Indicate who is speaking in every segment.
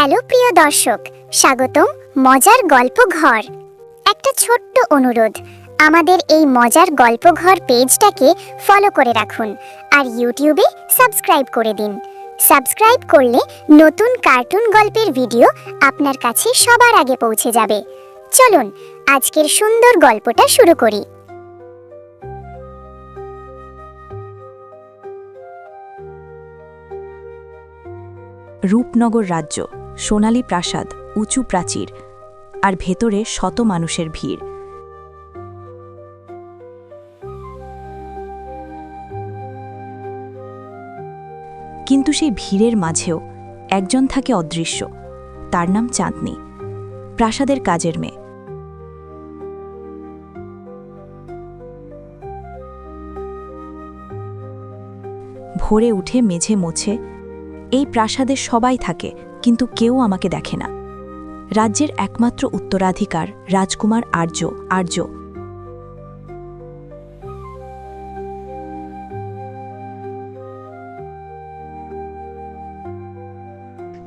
Speaker 1: Hello প্রিয় দর্শক, স্বাগতম মজার গল্প ঘর। একটা ছোট্ট অনুরোধ, আমাদের এই মজার গল্প ঘর পেজটাকে ফলো করে রাখুন আর ইউটিউবে সাবস্ক্রাইব করে দিন। সাবস্ক্রাইব করলে নতুন কার্টুন গল্পের ভিডিও আপনার কাছে সবার আগে পৌঁছে যাবে। চলুন, আজকের সুন্দর গল্পটা শুরু করি।
Speaker 2: রূপনগর রাজ্য। সোনালী প্রাসাদ, উঁচু প্রাচীর আর ভেতরে শত মানুষের ভিড়। কিন্তু সেই ভিড়ের মাঝেও একজন থাকে অদৃশ্য। তার নাম চাঁদনি, প্রাসাদের কাজের মেয়ে। ভোরে উঠে মেঝে মোছে এই প্রাসাদে সবাই থাকে কিন্তু কেউ আমাকে দেখে না। রাজ্যের একমাত্র উত্তরাধিকার রাজকুমার আর্য আর্য।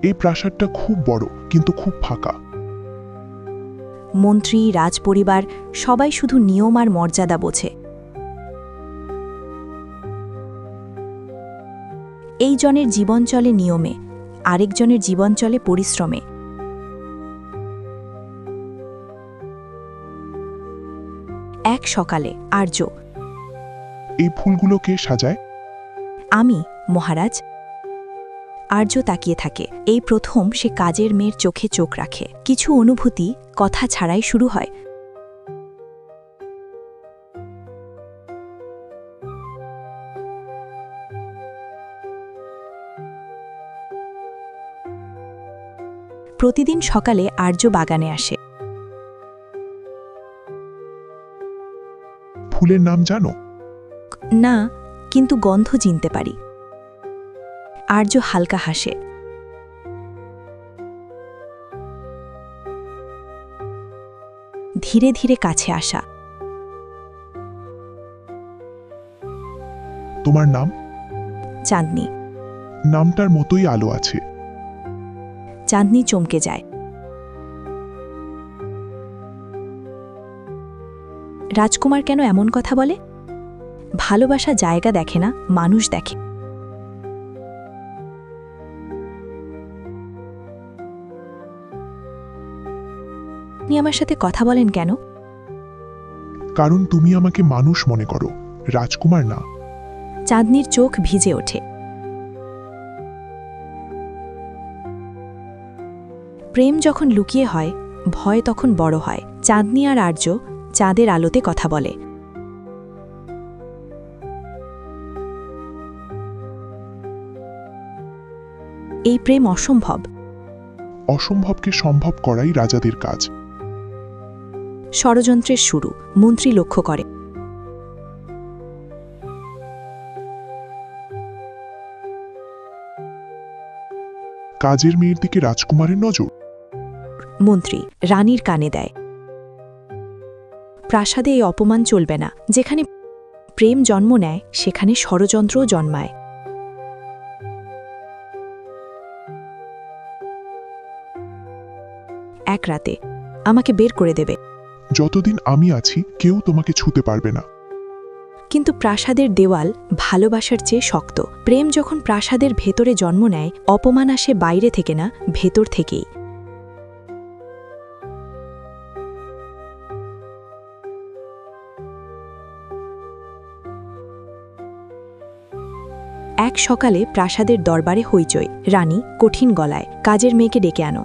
Speaker 3: এই প্রাসাদটা খুব বড় কিন্তু খুব ফাঁকা।
Speaker 2: মন্ত্রী রাজপরিবার সবাই শুধু নিয়ম আর মর্যাদা বোঝে। এই জনের জীবন চলে নিয়মে আরেকজনের জীবন চলে পরিশ্রমে। এক সকালে আর্য।
Speaker 3: এই ফুলগুলো কে সাজায়?
Speaker 2: আমি মহারাজ। আর্য তাকিয়ে থাকে। এই প্রথম সে কাজের মেয়ের চোখে চোখ রাখে। কিছু অনুভূতি কথা ছাড়াই শুরু হয়। প্রতিদিন সকালে আর্য বাগানে আসে।
Speaker 3: ফুলের নাম জানো?
Speaker 2: না কিন্তু গন্ধ চিনতে পারি। আর্য হালকা হাসে। ধীরে ধীরে কাছে আসা।
Speaker 3: তোমার নাম?
Speaker 2: চাঁদনি।
Speaker 3: নামটার মতোই আলো আছে।
Speaker 2: চাঁদনি চমকে যায়। রাজকুমার কেন এমন কথা বলে? ভালোবাসা জায়গা দেখে না মানুষ দেখে। আপনি আমার সাথে কথা বলেন কেন?
Speaker 3: কারণ তুমি আমাকে মানুষ মনে করো রাজকুমার না।
Speaker 2: চাঁদনির চোখ ভিজে ওঠে। প্রেম যখন লুকিয়ে হয় ভয় তখন বড় হয়। চাঁদনি আর আর্য চাঁদের আলোতে কথা বলে। এই প্রেম অসম্ভব।
Speaker 3: অসম্ভবকে সম্ভব করাই রাজাদের কাজ।
Speaker 2: ষড়যন্ত্রের শুরু মন্ত্রী লক্ষ্য করে।
Speaker 3: কাজের মেয়ের দিকে রাজকুমারের নজর?
Speaker 2: মন্ত্রী রানীর কানে দেয়। প্রাসাদে এই অপমান চলবে না। যেখানে প্রেম জন্ম নেয় সেখানে ষড়যন্ত্রও জন্মায়। এক রাতে আমাকে বের করে দেবে।
Speaker 3: যতদিন আমি আছি কেউ তোমাকে ছুতে পারবে না।
Speaker 2: কিন্তু প্রাসাদের দেওয়াল ভালোবাসার চেয়ে শক্ত। প্রেম যখন প্রাসাদের ভেতরে জন্ম নেয় অপমান আসে বাইরে থেকে না ভেতর থেকেই। এক সকালে প্রাসাদের দরবারে হইচই। রানী, কঠিন গলায়, কাজের মেয়েকে ডেকে আনো।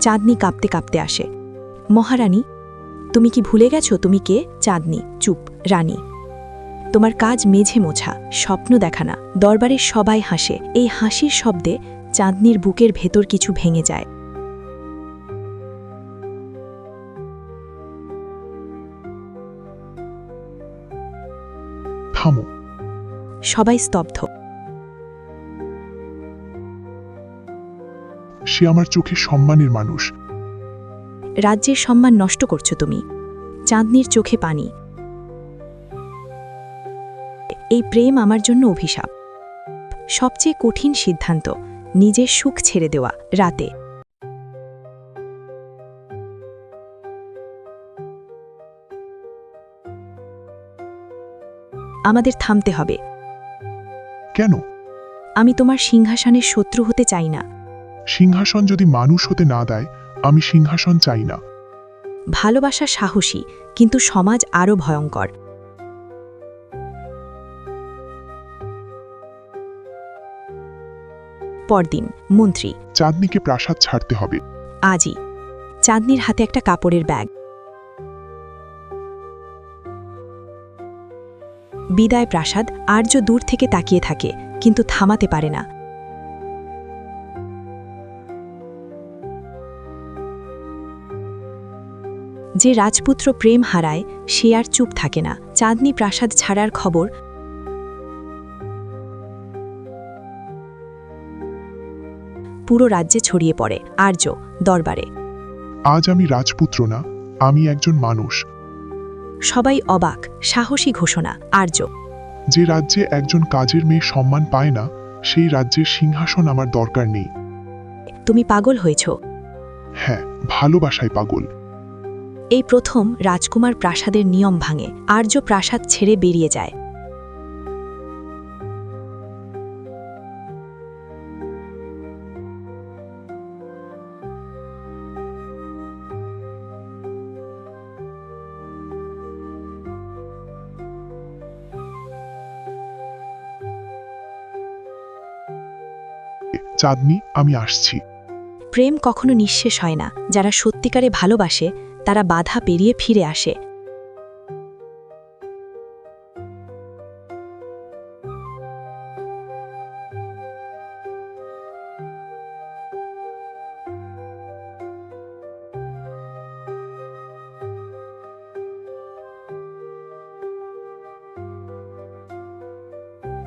Speaker 2: চাঁদনি কাঁপতে কাঁপতে আসে। মহারানী, তুমি কি ভুলে গেছো তুমি কে? চাঁদনি, চুপ। রানী তোমার কাজ মেঝে মোছা স্বপ্ন দেখানা দরবারের সবাই হাসে। এই হাসির শব্দে চাঁদনির বুকের ভেতর কিছু ভেঙে যায়।
Speaker 3: থামো।
Speaker 2: সবাই স্তব্ধ।
Speaker 3: সে আমার চোখে সম্মানের মানুষ।
Speaker 2: রাজ্যের সম্মান নষ্ট করছ তুমি। চাঁদনির চোখে পানি। এই প্রেম আমার জন্য অভিশাপ। সবচেয়ে কঠিন সিদ্ধান্ত নিজের সুখ ছেড়ে দেওয়া রাতে। আমাদের থামতে হবে।
Speaker 3: কেন?
Speaker 2: আমি তোমার সিংহাসনের শত্রু হতে চাই না।
Speaker 3: সিংহাসন যদি মানুষ হতে না দেয় আমি সিংহাসন চাই না।
Speaker 2: ভালোবাসা সাহসী কিন্তু সমাজ আরও ভয়ঙ্কর। পরদিন মন্ত্রী।
Speaker 3: চাঁদনিকে প্রাসাদ ছাড়তে হবে।
Speaker 2: আজই। চাঁদনির হাতে একটা কাপড়ের ব্যাগ। বিদায় প্রাসাদ আর্য দূর থেকে তাকিয়ে থাকে কিন্তু থামাতে পারে না। যে রাজপুত্র প্রেম হারায় সে আর চুপ থাকে না। চাঁদনি প্রাসাদ ছাড়ার খবর পুরো রাজ্যে ছড়িয়ে পড়ে। আর্য দরবারে।
Speaker 3: আজ আমি রাজপুত্র না আমি একজন মানুষ।
Speaker 2: সবাই অবাক সাহসী ঘোষণা আর্য।
Speaker 3: যে রাজ্যে একজন কাজের মেয়ে সম্মান পায় না সেই রাজ্যের সিংহাসন আমার দরকার নেই।
Speaker 2: তুমি পাগল হয়েছ।
Speaker 3: হ্যাঁ ভালোবাসায় পাগল।
Speaker 2: এই প্রথম রাজকুমার প্রাসাদের নিয়ম ভাঙে। আর্য প্রাসাদ ছেড়ে বেরিয়ে যায়।
Speaker 3: চাঁদনি, আমি আসছি।
Speaker 2: প্রেম কখনো নিঃশেষ হয় না। যারা সত্যিকারে ভালোবাসে, তারা বাধা পেরিয়ে ফিরে আসে।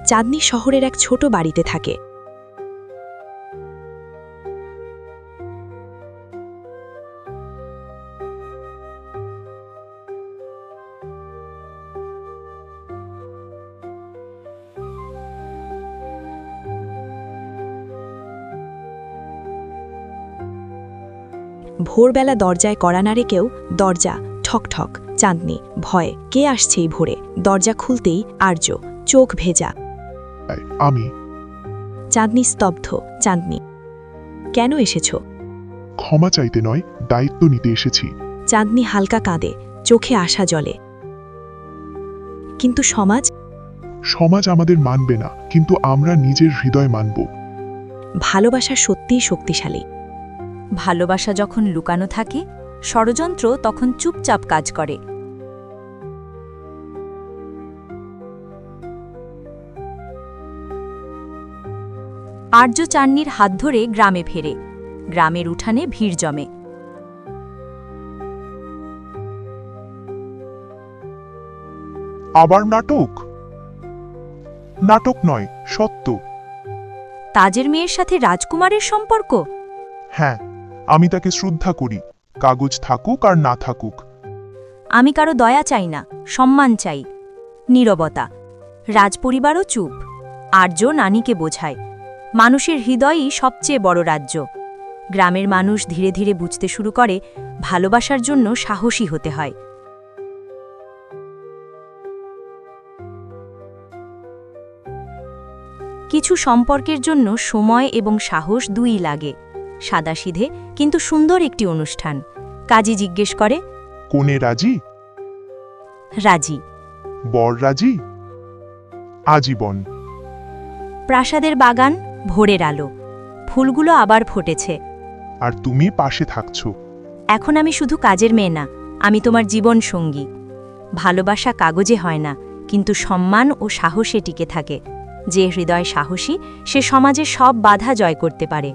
Speaker 2: চাঁদনি শহরের এক ছোট বাড়িতে থাকে। ভোরবেলা দরজায় কড়া নাড়ে কেউ দরজা ঠক ঠক চাঁদনি ভয় কে আসছে এই ভোরে? দরজা খুলতেই আর্য চোখ ভেজা।
Speaker 3: আমি।
Speaker 2: চাঁদনি স্তব্ধ চাঁদনি। কেন এসেছ?
Speaker 3: ক্ষমা চাইতে নয় দায়িত্ব নিতে এসেছি।
Speaker 2: চাঁদনি হালকা কাঁদে চোখে আসা জলে কিন্তু সমাজ?
Speaker 3: সমাজ আমাদের মানবে না কিন্তু আমরা নিজের হৃদয় মানব।
Speaker 2: ভালোবাসা সত্যিই শক্তিশালী।
Speaker 4: ভালোবাসা যখন লুকানো থাকে ষড়যন্ত্র তখন চুপচাপ কাজ করে। আর্য চান্নির হাত ধরে গ্রামে ফেরে। গ্রামের উঠানে ভিড় জমে।
Speaker 3: আবার নাটক? নাটক নয় সত্য।
Speaker 4: তাজের মেয়ের সাথে রাজকুমারের সম্পর্ক?
Speaker 3: হ্যাঁ। আমি তাকে শ্রদ্ধা করি, কাগজ থাকুক আর না থাকুক।
Speaker 4: আমি কারও দয়া চাই না, সম্মান চাই। নীরবতা, রাজপরিবারও চুপ আর্য নানিকে বোঝায়। মানুষের হৃদয়ই সবচেয়ে বড় রাজ্য। গ্রামের মানুষ ধীরে ধীরে বুঝতে শুরু করে, ভালোবাসার জন্য সাহসী হতে হয়। কিছু সম্পর্কের জন্য সময় এবং সাহস দুই লাগে। সাদাসিধে কিন্তু সুন্দর একটি অনুষ্ঠান। কাজী জিজ্ঞেস করে
Speaker 3: কোনে রাজি?
Speaker 4: রাজি।
Speaker 3: বর রাজি? আজীবন।
Speaker 4: প্রাসাদের বাগান ভোরের আলো। ফুলগুলো আবার ফুটেছে।
Speaker 3: আর তুমি পাশে থাকছো।
Speaker 4: এখন আমি শুধু কাজের মেয়ে না আমি তোমার জীবন সঙ্গী। ভালোবাসা কাগজে হয় না কিন্তু সম্মান ও সাহসে টিকে থাকে। যে হৃদয় সাহসী সে সমাজে সব বাধা জয় করতে পারে।